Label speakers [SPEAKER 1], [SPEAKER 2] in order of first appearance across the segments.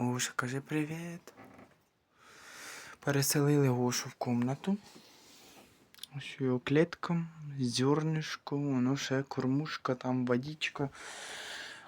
[SPEAKER 1] Гоша, кажи привіт. Переселили Гошу в комнату. Ось його клітка, зернишко, воно ще кормушка, там водичка.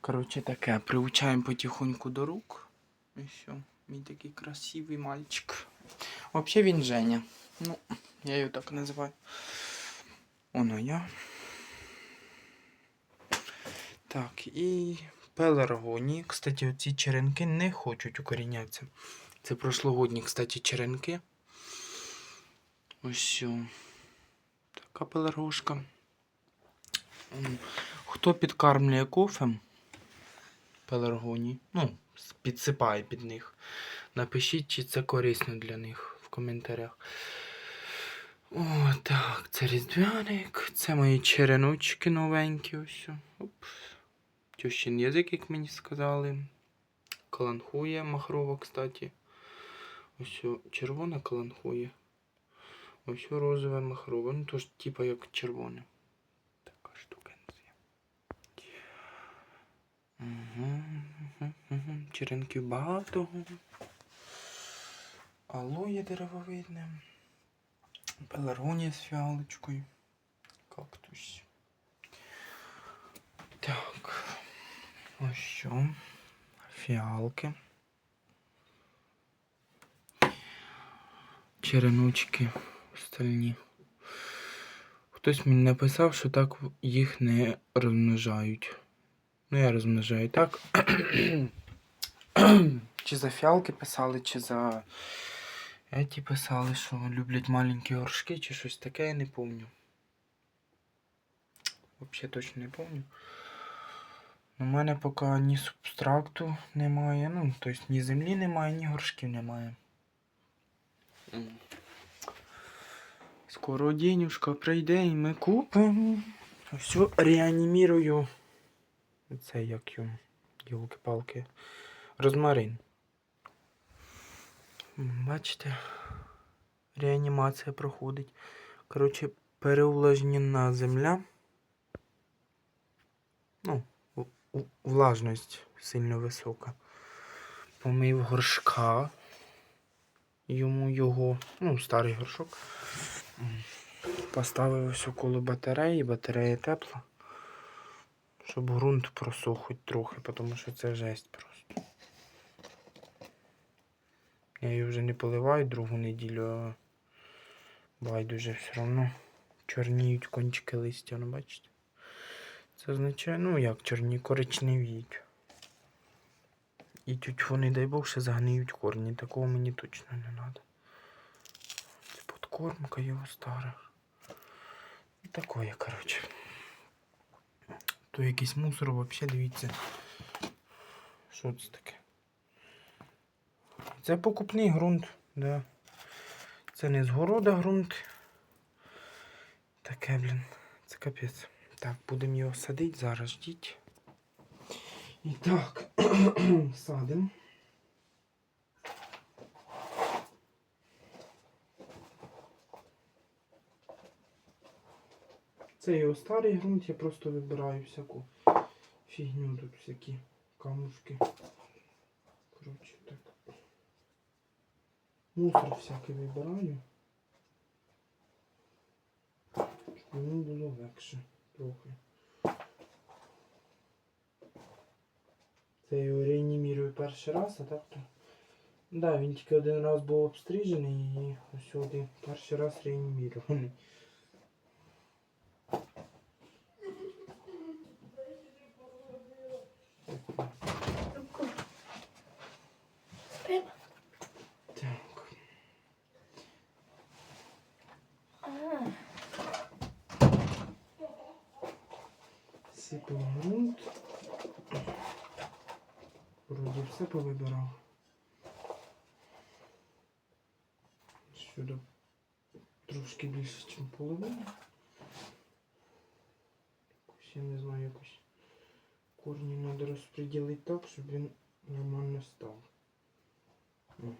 [SPEAKER 1] Коротше таке, приучаємо потихоньку до рук. І все, мій такий красивий мальчик. Взагалі він Женя. Ну, я його так називаю. Оно я. Так, і пеларгонії. Кстати, оці черенки не хочуть укорінятися. Це прошлогодні, кстати, черенки. Ось. сьо. Така пеларгошка. Хто підкармлює кофем пеларгонії, ну, підсипає під них. Напишіть, чи це корисно для них в коментарях. О, так, це різдвяник, це мої череночки новенькі. Ось. Оп. Тющин язик, як мені сказали. Каланхує махрова, кстати. Ось червона каланхує. Ось розове махрове. Ну, то ж типа як червоне. Така штукенція. Угу, угу, угу. Черенків багато. Алоє деревовидне. Пеларгонія з фіалочкою. Кактус. Так. Ось що. Фіалки. Череночки остальні. Хтось мені написав, що так їх не розмножають. Ну, я розмножаю так. чи за фіалки писали, чи за. Еті писали, що люблять маленькі горшки, чи щось таке, я не помню. Взагалі точно не помню. У мене поки ні субстракту немає, ну, тобто ні землі немає, ні горшків немає. Скоро денюшка прийде і ми купимо. Все, реанімірую. Це як його, Йолки-палки. Розмарин. Бачите? Реанімація проходить. Коротше, переувлажнена земля. Ну, влажність сильно висока. Помив горшка. Йому його, ну, старий горшок. Поставив ось около батареї, батарея тепла. Щоб ґрунт просох хоч трохи, тому що це жесть просто. Я її вже не поливаю другу неділю, а байдуже все одно чорніють кончики листя, ну бачите? Це означає, ну як чорні коричневіють. І тютю, не дай Бог, ще загниють корні. Такого мені точно не треба. Це подкормка його стара. І Такое, коротше. То якийсь мусор взагалі, дивіться. Що це таке? Це покупний ґрунт, да. Це не з города ґрунт. Таке, блін, це капець. Так, будемо його садити зараз, ждіть. І так, садимо. Це його старий ґрунт, я просто вибираю всяку фігню тут всякі камушки. Коротше, так. Мусор всякий вибираю. Щоб йому було легше трохи. Це його реанімірую перший раз, а так то. Да, він тільки один раз був обстрижений і ось один перший раз реанімірований. Так. Сипав грунт. Вроді все повибирав. Сюди трошки більше, ніж половину. Якось, я не знаю, якось корні треба розподілити так, щоб він нормально став. Ну,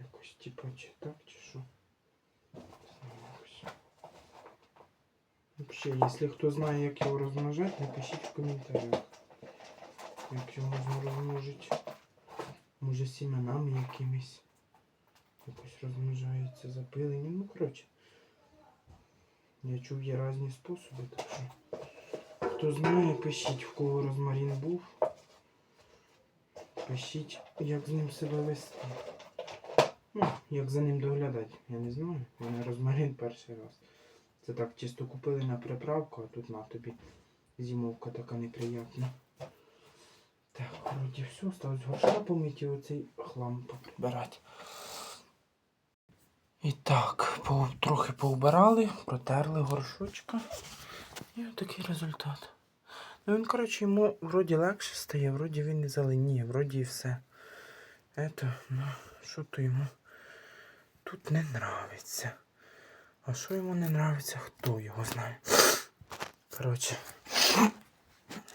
[SPEAKER 1] якось типа чи так, чи що. Вообще, якщо хто знає, як його розмножати, напишіть в коментарях. Як його розмножити. Може сіменами якимись. Якось розмножається запилення. Ну, коротше. Я чув є різні способи, так що. Хто знає, пишіть, в кого розмарін був. Пишіть, як з ним себе вести. Ну, як за ним доглядати, я не знаю. У мене розмарин перший раз. Це так чисто купили на приправку, а тут на тобі зимовка така неприятна. Так, вроді все, осталось горша помити і оцей хлам поприбирати. І так, по, трохи поубирали, протерли горшочка. І отакий результат. Ну він, коротше, йому вроді легше стає, вроді він не зеленіє, вроді і все. Ето, ну, що то йому тут не нравиться. А що йому не нравиться, хто його знає. Коротше,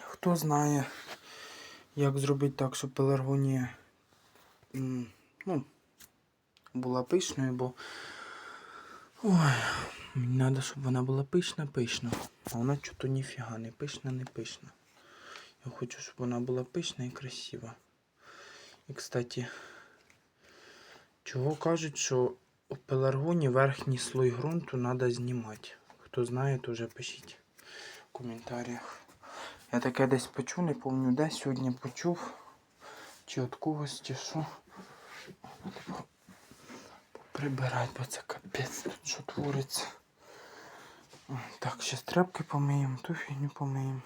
[SPEAKER 1] хто знає, як зробити так, щоб пеларгонія ну, була пишною, бо. Ой, мені треба, щоб вона була пишна, пишна. А вона чого ніфіга не пишна, не пишна. Я хочу, щоб вона була пишна і красива. І, кстати, чого кажуть, що у пеларгоні верхній слой ґрунту треба знімати. Хто знає, то вже пишіть в коментарях. Я таке десь почув, не пам'ятаю де сьогодні почув. Чи від когось, чи що. Прибирать, бо це капець тут що твориться. Так, ще тряпки помиємо, ту фігню помиємо.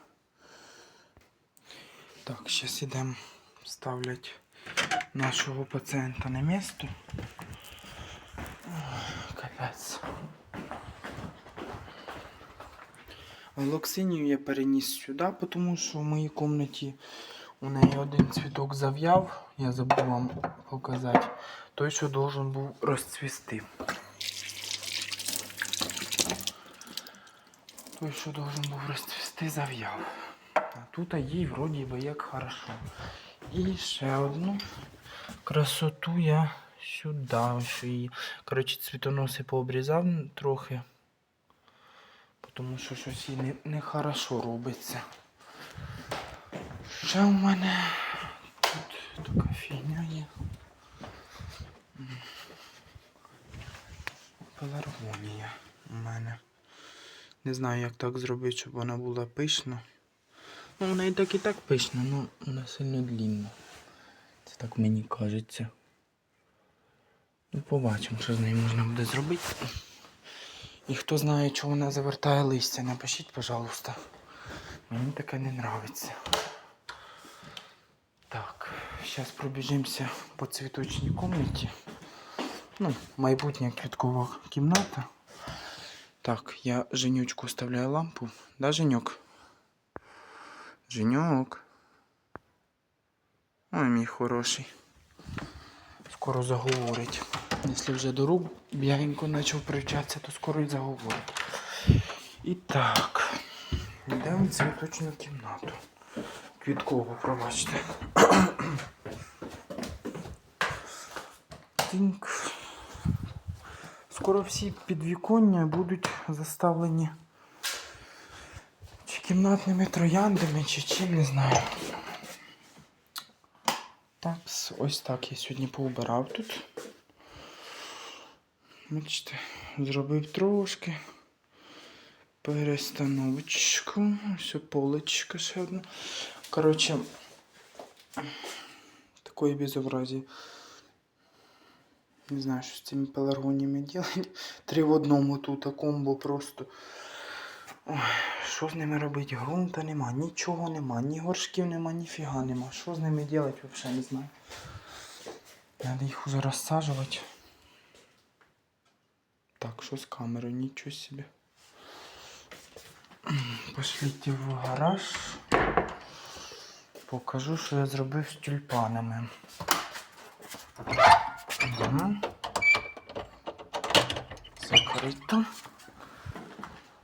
[SPEAKER 1] Так, зараз ідемо ставлять нашого пацієнта на місто. Капець. Локсинію я переніс сюди, тому що в моїй кімнаті у неї один цвіток зав'яв. Я забув вам показати. Той, що должен був розцвісти. Той, що должен був розцвісти, зав'яв. А тут їй вроді би як хорошо. І ще одну красоту я сюди. Коротше, цвітоноси пообрізав трохи. Тому що щось їй не, не робиться. Ще у мене тут така фігня є. Пеларгонія у мене. Не знаю, як так зробити, щоб вона була пишна. Ну, вона і так і так пишна, але вона сильно длінна. Це так мені кажеться. Ну, побачимо, що з нею можна буде зробити. І хто знає, чого вона завертає листя, напишіть, пожалуйста. Мені таке не нравиться. Так, зараз пробіжимося по цвіточній кімнаті. Ну, майбутня квіткова кімната. Так, я Женючку вставляю лампу. Да, Женюк? Женюк. Ой, мій хороший. Скоро заговорить. Якщо вже до рук бігенько почав привчатися, то скоро й заговорить. І так. Йдемо в цвіточну кімнату. Квіткову, пробачте. Тинк. Скоро всі підвіконня будуть заставлені чи кімнатними трояндами, чи чим, не знаю. Так, ось так я сьогодні поубирав тут. Бачите, зробив трошки. Перестановочку. Ось поличка ще одна. Коротше, такої безобразі. Не знаю, що з цими пеларгоніями делать. Три в одному тут, а комбо просто. Ой, що з ними робити? Грунта нема, нічого нема, ні горшків нема, ніфіга нема. Що з ними делать, взагалі не знаю. Треба їх розсаджувати. Так, що з камерою? Нічого собі. Пошліть в гараж. Покажу, що я зробив з тюльпанами. Угу. Закрито.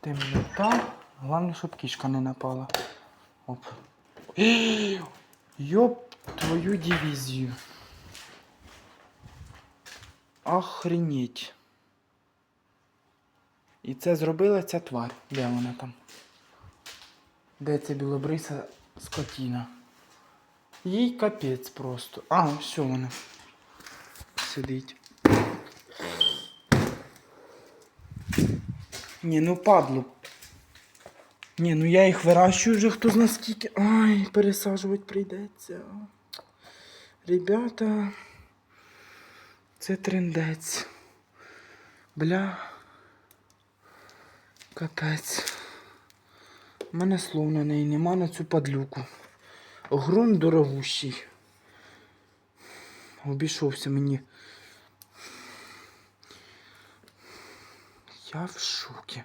[SPEAKER 1] Темнота. Головне, щоб кішка не напала. Оп. Йоп твою дивізію. Охренеть. І це зробила ця тварь. Де вона там? Де ця білобриса скотіна? Їй капець просто. А, все вона. Сидить. Ні, ну падло. Ні, ну я їх вирощую вже хто зна скільки. Ай, пересаджувати прийдеться. Ребята. Це трендець. Бля. Капець. У мене слов на неї нема на цю падлюку. Грунт дорогущий. Обійшовся мені. Я в шокі.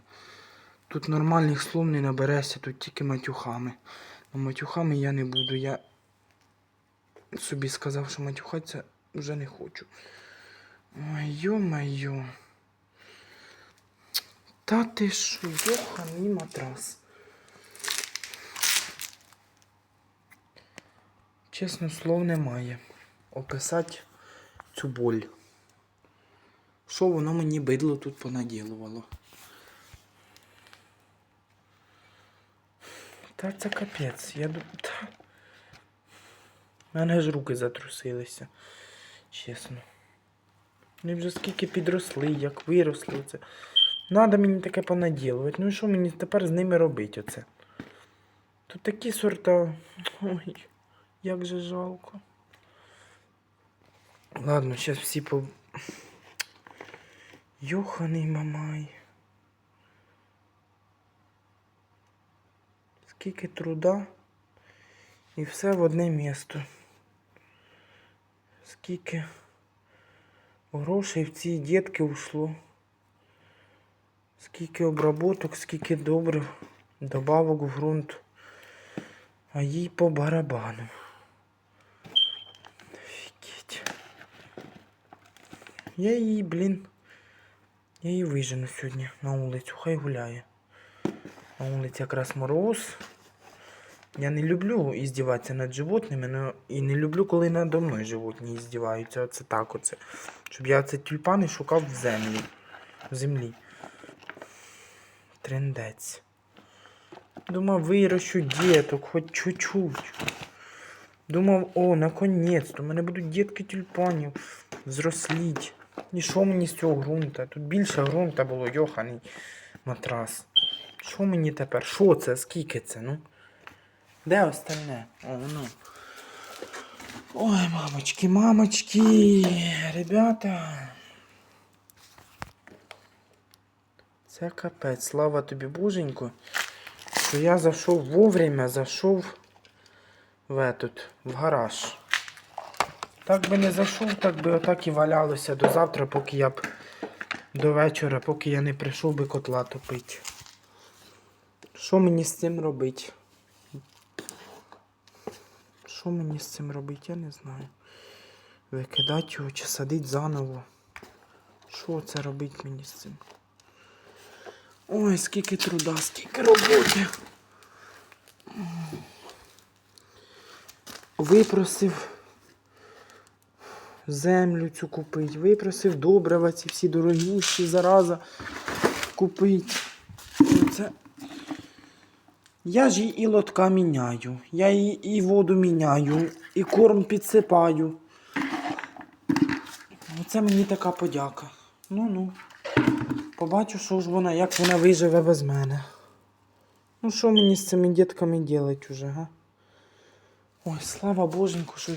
[SPEAKER 1] Тут нормальних слов не наберешся, тут тільки матюхами. Но матюхами я не буду. Я собі сказав, що матюхатися вже не хочу. Ой, йо-майо. Та ти що, йоханий матрас. Чесно, слов немає. Описати цю боль. Що воно мені бидло тут понаділувало? Та це капець. Я ду- Та... У мене ж руки затрусилися. Чесно. Вони вже скільки підросли, як виросли це. Надо мені таке понаділувати. Ну і що мені тепер з ними робити оце? Тут такі сорта. Ой, як же жалко. Ладно, зараз всі по. Йоханий мамай. Скільки труда і все в одне місто. Скільки грошей в ці дітки ушло. Скільки обработок, скільки добрив, добавок в ґрунт. А їй по барабану. Офігеть. Я її, блін. Я її вижену сьогодні на вулицю, хай гуляє. На вулиці якраз мороз. Я не люблю іздіватися над животними, но і не люблю, коли надо мною животні іздіваються. Оце так оце. Щоб я це тюльпани шукав в землі. В землі. Трендець. Думав, вирощу діток, хоч чуть-чуть. Думав, о, наконець-то, у мене будуть дітки тюльпанів зросліть. І що мені з цього ґрунта? Тут більше ґрунта було, йоханий матрас. Що мені тепер? Що це? Скільки це? Ну? Де остальне? О, ну. Ой, мамочки, мамочки, ребята. Це капець. Слава тобі, боженько, що я зайшов вовремя, зайшов в этот, в гараж. Так би не зайшов, так би отак і валялося до завтра, поки я б до вечора, поки я не прийшов би котла топити. Що мені з цим робити? Що мені з цим робити, я не знаю. Викидати його чи садити заново. Що це робить мені з цим? Ой, скільки труда, скільки роботи. Випросив землю цю купити, випросив добрива ці всі дорогущі зараза купити. Це... Я ж їй і лотка міняю, я їй і воду міняю, і корм підсипаю. Оце мені така подяка. Ну-ну. Побачу, що ж вона, як вона виживе без мене. Ну що мені з цими дітками делать уже, га? Ой, слава боженьку, що.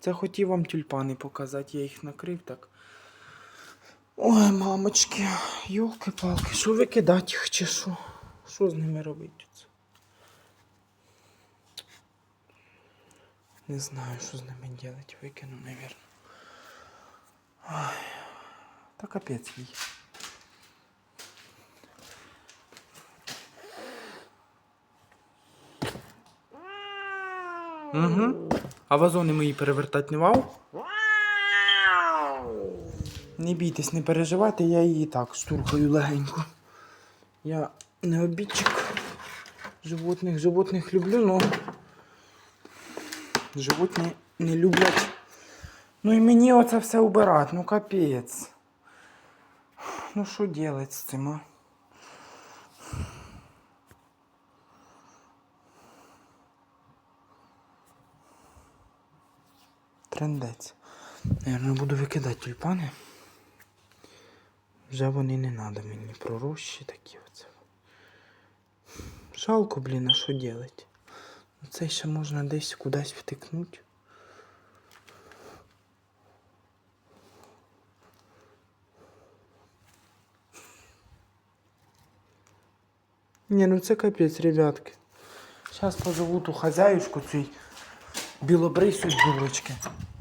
[SPEAKER 1] Це хотів вам тюльпани показати, я їх накрив так. Ой, мамочки, йолки-палки, що викидати їх чи що? Що з ними робити? Не знаю, що з ними робити. Викину, мабуть. Ой, та капець їй. Угу. А вазони мої перевертати не вав? Не бійтесь, не переживайте, я її так штурхаю легенько. Я не обідчик. Животних, животних люблю, но животні не люблять. Ну і мені оце все убирати, ну капець ну що делать з цим, Трендець. Трендець. Наверное, буду викидати тюльпани. Вже вони не треба мені пророщі такі оце. Жалко, блін, а що делать? Ну, це ще можна десь кудись втикнути. Ні, ну це капець, ребятки. Зараз позову ту хазяюшку цій білобрису з.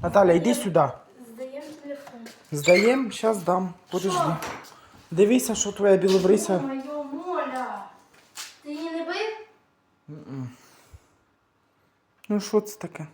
[SPEAKER 1] Наталя, йди сюди.
[SPEAKER 2] Здаємо телефон.
[SPEAKER 1] Здаєм, зараз дам. Подожди. Дивися, що твоя білобриса.
[SPEAKER 2] Моє моля. Ти її не бив?
[SPEAKER 1] Ну що це таке?